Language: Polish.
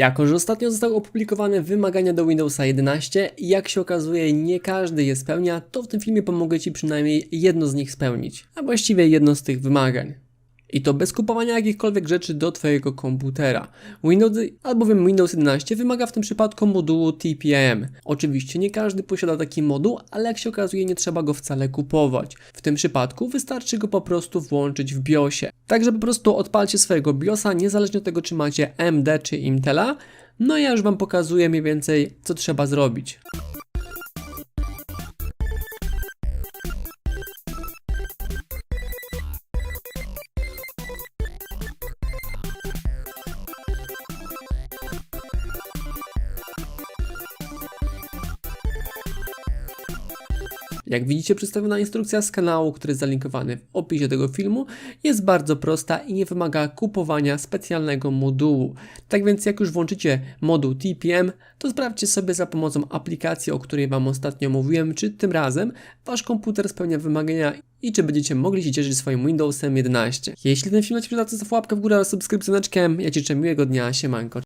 Jako, że ostatnio zostały opublikowane wymagania do Windowsa 11 i jak się okazuje nie każdy je spełnia, to w tym filmie pomogę Ci przynajmniej jedno z nich spełnić, a właściwie jedno z tych wymagań. I to bez kupowania jakichkolwiek rzeczy do Twojego komputera. Windows, albowiem Windows 11 wymaga w tym przypadku modułu TPM. Oczywiście nie każdy posiada taki moduł, ale jak się okazuje nie trzeba go wcale kupować. W tym przypadku wystarczy go po prostu włączyć w BIOSie. Także po prostu odpalcie swojego BIOSa, niezależnie od tego czy macie AMD czy Intela. No ja już Wam pokazuję mniej więcej co trzeba zrobić. Jak widzicie, przedstawiona instrukcja z kanału, który jest zalinkowany w opisie tego filmu, jest bardzo prosta i nie wymaga kupowania specjalnego modułu. Tak więc, jak już włączycie moduł TPM, to sprawdźcie sobie za pomocą aplikacji, o której Wam ostatnio mówiłem, czy tym razem Wasz komputer spełnia wymagania i czy będziecie mogli się cieszyć swoim Windowsem 11. Jeśli ten film Ci przyda, to łapkę w górę oraz subskrypcjoneczkę. Ja Ci życzę miłego dnia, siemanko.